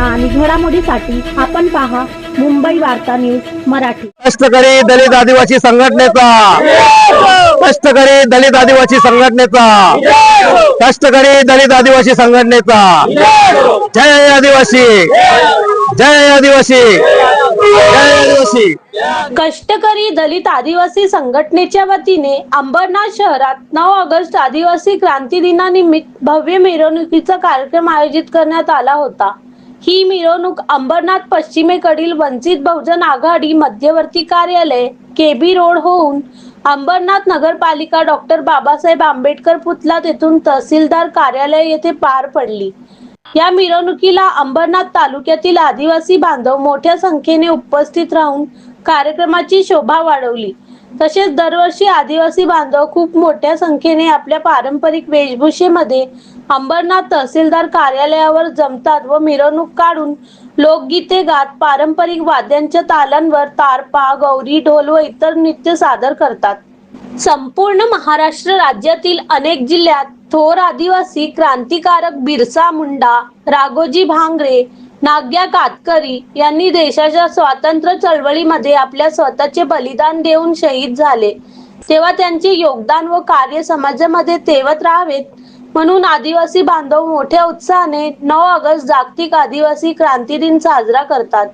बातम्या आणि घडामोडीसाठी आपण पहा मुंबई वार्ता न्यूज मराठी. कष्टकरी दलित आदिवासी संघटनेचा. कष्टकरी दलित आदिवासी संघटनेचा. कष्टकरी दलित आदिवासी संघटनेचा. जय आदिवासी. जय आदिवासी. जय आदिवासी. कष्टकरी दलित आदिवासी संघटनेच्या वतीने अंबरनाथ शहरात नऊ ऑगस्ट आदिवासी क्रांती दिनानिमित्त भव्य मिरवणुकीचा कार्यक्रम आयोजित करण्यात आला होता. ही मिरवणूक अंबरनाथ पश्चिमेकडील वंचित बहुजन आघाडी मध्यवर्ती कार्यालय केबी रोड होऊन अंबरनाथ नगरपालिका डॉक्टर बाबासाहेब आंबेडकर पुतला तेथून तहसीलदार कार्यालय येथे पार पडली. या मिरवणुकीला अंबरनाथ तालुक्यातील आदिवासी बांधव मोठ्या संख्येने उपस्थित राहून कार्यक्रमाची शोभा वाढवली. तसेच दरवर्षी आदिवासी बांधव खूप मोठ्या संख्येने आपल्या पारंपरिक वेशभूषेमध्ये अंबरनाथ तहसीलदार कार्यालयावर जमतात व मिरवणूक काढून लोकगीते गात पारंपरिक वाद्यांच्या तालांवर तारपा गौरी ढोल व इतर नृत्य सादर करतात. संपूर्ण महाराष्ट्र राज्यातील अनेक जिल्ह्यात थोर आदिवासी क्रांतिकारक बिरसा मुंडा राघोजी भांगरे नाग्या कातकरी यांनी देशाच्या स्वातंत्र्य चळवळीमध्ये आपल्या स्वतःचे बलिदान देऊन शहीद झाले. तेव्हा त्यांचे योगदान व कार्य समाजामध्ये तेवत राहावेत म्हणून आदिवासी बांधव मोठ्या उत्साहाने नऊ ऑगस्ट जागतिक आदिवासी क्रांती दिन साजरा करतात.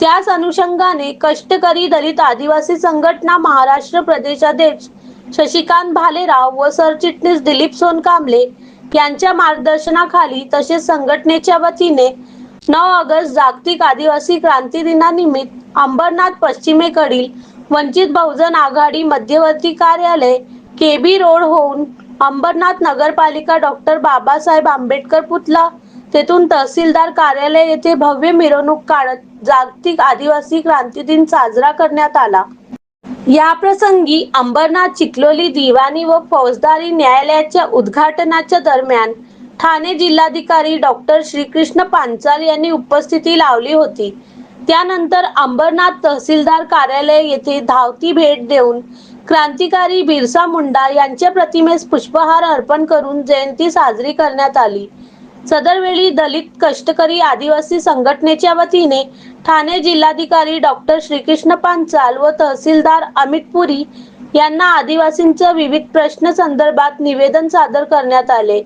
त्याच अनुषंगाने कष्टकरी दलित आदिवासी संघटना महाराष्ट्र प्रदेशाध्यक्ष शशिकांत भालेराव व सरचिटणीस दिलीप सोनकांबले यांच्या मार्गदर्शनाखाली तसेच संघटनेच्या वतीने नऊ ऑगस्ट जागतिक आदिवासी क्रांती दिनानिमित्त अंबरनाथ पश्चिमेकडील वंचित बहुजन आघाडी मध्यवर्ती कार्यालय के बी रोड होऊन अंबरनाथ नगरपालिका डॉक्टर बाबासाहेब आंबेडकर पुतला तेथून तहसीलदार कार्यालय येथे भव्य मिरवणूक काढत जागतिक आदिवासी क्रांती दिन साजरा करण्यात आला. या प्रसंगी अंबरनाथ चिखलोली दिवाणी व फौजदारी न्यायालयाच्या उद्घाटनाच्या दरम्यान ठाणे जिल्हाधिकारी डॉक्टर श्रीकृष्ण पांचाल यांनी उपस्थिती लावली होती. त्यानंतर अंबरनाथ तहसीलदार कार्यालय येथे धावती भेट देऊन क्रांतिकारी बिरसा मुंडा यांच्या प्रतिमेस पुष्पहार अर्पण करून जयंती साजरी करण्यात आली. सदरवेळी दलित कष्टकरी आदिवासी संघटनेच्या वतीने ठाणे जिल्हाधिकारी डॉक्टर श्रीकृष्ण पांचाल व तहसीलदार अमित पुरी यांना आदिवासींच्या विविध प्रश्न संदर्भात निवेदन सादर करण्यात आले.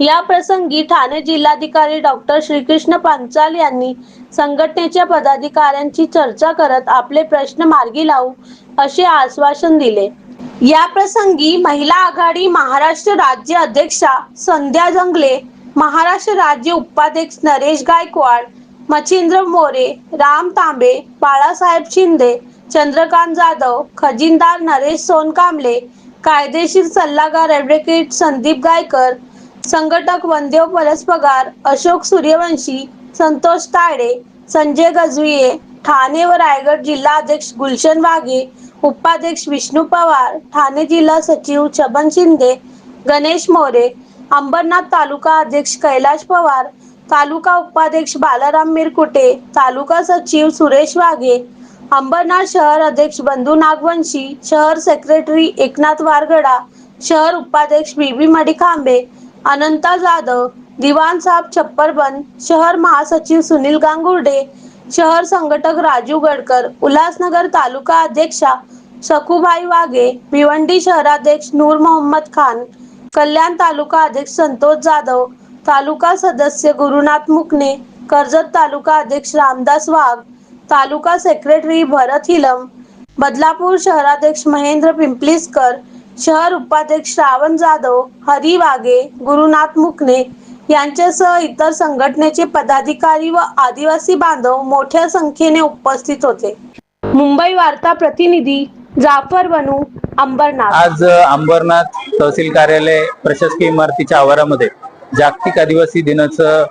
या प्रसंगी ठाणे जिल्हाधिकारी डॉक्टर श्रीकृष्ण पांचाल यांनी संघटनेच्या पदाधिकाऱ्यांची चर्चा करत आपले प्रश्न मार्गी लावू असे आश्वासन दिले. या प्रसंगी महिला आघाडी महाराष्ट्र राज्य अध्यक्षा संध्या जंगले महाराष्ट्र राज्य उपाध्यक्ष नरेश गायकवाड मच्छिंद्र मोरे राम तांबे बाळासाहेब शिंदे चंद्रकांत जाधव खजिनदार नरेश सोनकांबले कायदेशीर सल्लागार ॲडव्होकेट संदीप गायकर संघटक वंदेव पलसपगार अशोक सूर्यवंशी संतोष तायडे संजय गजविये ठाणे व रायगड जिल्हा अध्यक्ष गुलशन वाघे उपाध्यक्ष विष्णू पवार ठाणे जिल्हा सचिव छबन शिंदे गणेश मोरे अंबरनाथ तालुका अध्यक्ष कैलाश पवार तालुका उपाध्यक्ष बालाराम मिरकुटे तालुका सचिव सुरेश वाघे अंबरनाथ शहर अध्यक्ष बंधू नागवंशी शहर सेक्रेटरी एकनाथ वारगडा शहर उपाध्यक्ष बीबी मडिखांबे अनंता जाधव दिवान साहेब छप्परबंद शहर महासचिव सुनील गांगुर्डे शहर संघटक राजू गडकर उल्हासनगर तालुका अध्यक्षा सखुबाई वाघे भिवंडी शहराध्यक्ष नूर मोहम्मद खान कल्याण तालुका अध्यक्ष संतोष जाधव तालुका सदस्य गुरुनाथ मुकणे कर्जत तालुका अध्यक्ष रामदास वाघ तालुका सेक्रेटरी भरत हिलम बदलापूर शहराध्यक्ष महेंद्र पिंपलीसकर शहर उपाध्यक्ष श्रावण जाधव हरी वाघे गुरुनाथ मुकणे यांच्यासह इतर संघटनेचे पदाधिकारी व आदिवासी बांधव मोठ्या संख्येने उपस्थित होते. मुंबई वार्ता प्रतिनिधी जाफर बनू अंबरनाथ. आज अंबरनाथ तहसील कार्यालय प्रशासकीय इमारतीच्या आवारामध्ये जागतिक आदिवासी दिनाचं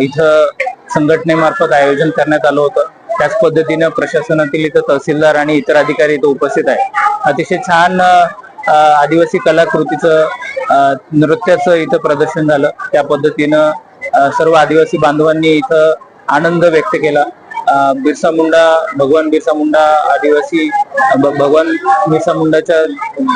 इथं संघटनेमार्फत आयोजन करण्यात आलं होतं. त्याच पद्धतीनं प्रशासनातील इथं तहसीलदार आणि इतर अधिकारी इथं उपस्थित आहे अतिशय छान आदिवासी कलाकृतीचं नृत्याचं इथं प्रदर्शन झालं. त्या पद्धतीनं सर्व आदिवासी बांधवांनी इथं आनंद व्यक्त केला. बिरसा मुंडा भगवान बिरसा मुंडा आदिवासी भगवान बिरसा मुंडाच्या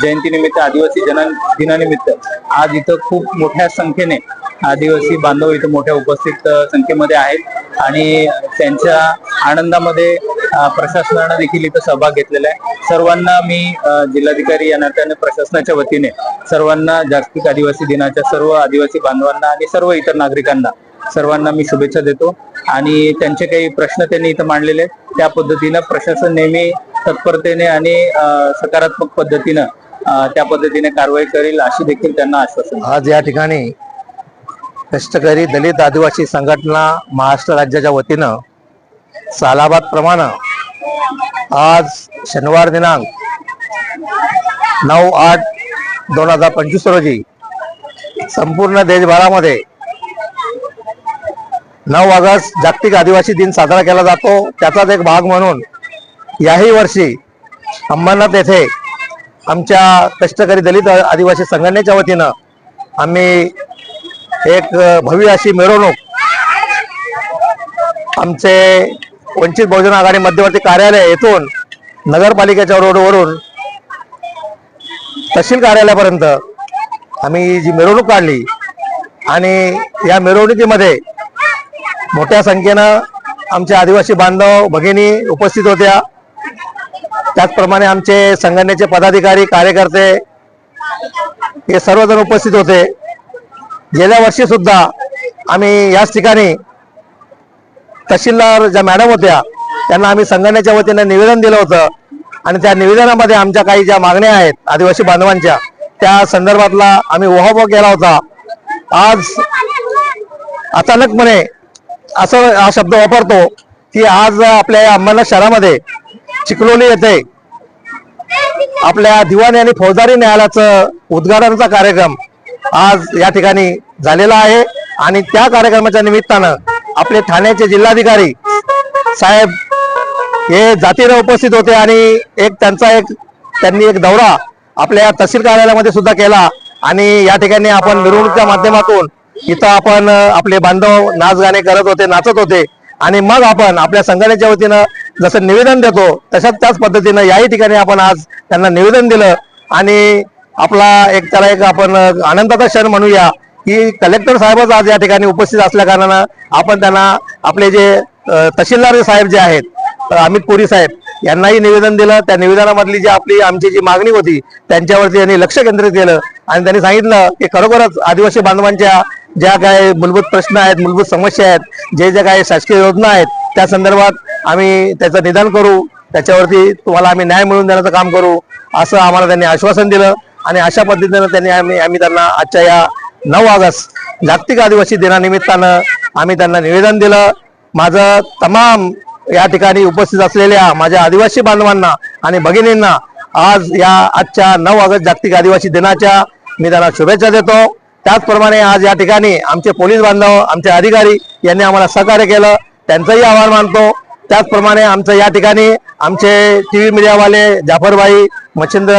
जयंतीनिमित्त आदिवासी जना दिनानिमित्त आज इथं खूप मोठ्या संख्येने आदिवासी बांधव इथं मोठ्या उपस्थित संख्येमध्ये आहेत. आणि त्यांच्या आनंदामध्ये प्रशासनानं देखील इथं सहभाग घेतलेला आहे. सर्वांना मी जिल्हाधिकारी या नात्याने प्रशासनाच्या वतीने सर्वांना जागतिक आदिवासी दिनाच्या सर्व आदिवासी बांधवांना आणि सर्व इतर नागरिकांना सर्वांना मी शुभेच्छा देतो. आणि त्यांचे काही प्रश्न त्यांनी इथं मांडलेले त्या पद्धतीनं प्रशासन नेहमी तत्परतेने आणि सकारात्मक पद्धतीनं त्या पद्धतीने कारवाई करेल अशी देखील त्यांना आश्वासन आज या ठिकाणी कष्टकरी दलित आदिवासी संघटना महाराष्ट्र राज्याच्या वतीनं सालाबाद प्रमाणे आज शनिवार दिनांक नऊ आठ दोन हजार पंचवीस रोजी संपूर्ण देशभरामध्ये नऊ ऑगस्ट जागतिक आदिवासी दिन साजरा केला जातो. त्याचाच एक भाग म्हणून याही वर्षी अंबरनाथ येथे आमच्या कष्टकरी दलित आदिवासी संघटनेच्या वतीनं आम्ही एक भव्य अशी मिरवणूक. आमचे वंचित बहुजन आघाडी मध्यवर्ती कार्यालय येथून नगरपालिकेच्या रोडवरून तहसील कार्यालयापर्यंत आम्ही जी मिरवणूक काढली आणि या मिरवणुकीमध्ये मोठ्या संख्येनं आमचे आदिवासी बांधव भगिनी उपस्थित होत्या. त्याचप्रमाणे आमचे संघटनेचे पदाधिकारी कार्यकर्ते हे सर्वजण उपस्थित होते. गेल्या वर्षी सुद्धा आम्ही याच ठिकाणी तहसीलदार ज्या मॅडम होत्या त्यांना आम्ही संघटनेच्या वतीने निवेदन दिलं होतं. आणि त्या निवेदनामध्ये आमच्या काही ज्या मागण्या आहेत आदिवासी बांधवांच्या त्या संदर्भातला आम्ही ओहापोह केला होता. आज अचानकपणे असं हा शब्द वापरतो की आज आपल्या या अंबरनाथ शहरामध्ये चिखलोली येथे आपल्या दिवाणी आणि फौजदारी न्यायालयाचं उद्घाटनाचा कार्यक्रम आज या ठिकाणी झालेला आहे आणि त्या कार्यक्रमाच्या निमित्तानं आपले ठाण्याचे जिल्हाधिकारी साहेब हे जातीला उपस्थित होते आणि एक त्यांचा एक त्यांनी एक दौरा आपल्या तहसील कार्यालयामध्ये सुद्धा केला आणि या ठिकाणी आपण मिरवणुकीच्या माध्यमातून इथं आपण आपले बांधव नाच गाणे करत होते नाचत होते आणि मग आपण आपल्या संघटनेच्या वतीनं जसं निवेदन देतो तशाच त्याच पद्धतीनं याही ठिकाणी आपण आज त्यांना निवेदन दिलं आणि आपला एक त्याला एक आपण आनंदाचा क्षण म्हणूया की कलेक्टर साहेबच आज या ठिकाणी उपस्थित असल्या कारणानं आपण त्यांना आपले जे तहसीलदार साहेब जे आहेत अमित पुरी साहेब यांनाही निवेदन दिलं. त्या निवेदनामधली जी आपली आमची जी मागणी होती त्यांच्यावरती त्यांनी लक्ष केंद्रित केलं आणि त्यांनी सांगितलं की खरोखरच आदिवासी बांधवांच्या ज्या काही मूलभूत प्रश्न आहेत मूलभूत समस्या आहेत जे ज्या काही शासकीय योजना आहेत त्या संदर्भात आम्ही त्याचं निदान करू. त्याच्यावरती तुम्हाला आम्ही न्याय मिळवून देण्याचं काम करू असं आम्हाला त्यांनी आश्वासन दिलं. आणि अशा पद्धतीनं त्यांनी आम्ही आम्ही त्यांना आजच्या या नऊ ऑगस्ट जागतिक आदिवासी दिनानिमित्तानं आम्ही त्यांना निवेदन दिलं. माझं तमाम या ठिकाणी उपस्थित असलेल्या माझ्या आदिवासी बांधवांना आणि भगिनींना आज या आजच्या नऊ ऑगस्ट जागतिक आदिवासी दिनाच्या मी त्यांना शुभेच्छा देतो. त्याचप्रमाणे आज या ठिकाणी आमचे पोलीस बांधव आमचे अधिकारी यांनी आम्हाला सहकार्य केलं. त्यांचंही आभार मानतो. त्याचप्रमाणे आमचं या ठिकाणी आमचे टी व्ही मीडियावाले जाफरबाई मच्छिंद्र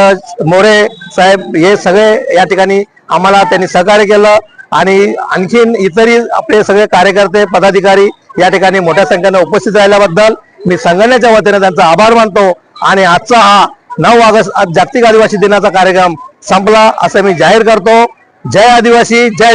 मोरे साहेब हे सगळे या ठिकाणी आम्हाला त्यांनी सहकार्य केलं आणि आणखीन इतरही आपले सगळे कार्यकर्ते पदाधिकारी या ठिकाणी मोठ्या संख्येने उपस्थित राहिल्याबद्दल मी संघटनेच्या वतीने त्यांचा आभार मानतो आणि आजचा हा नऊ ऑगस्ट जागतिक आदिवासी दिनाचा कार्यक्रम संपला असं मी जाहीर करतो. जय आदिवासी जय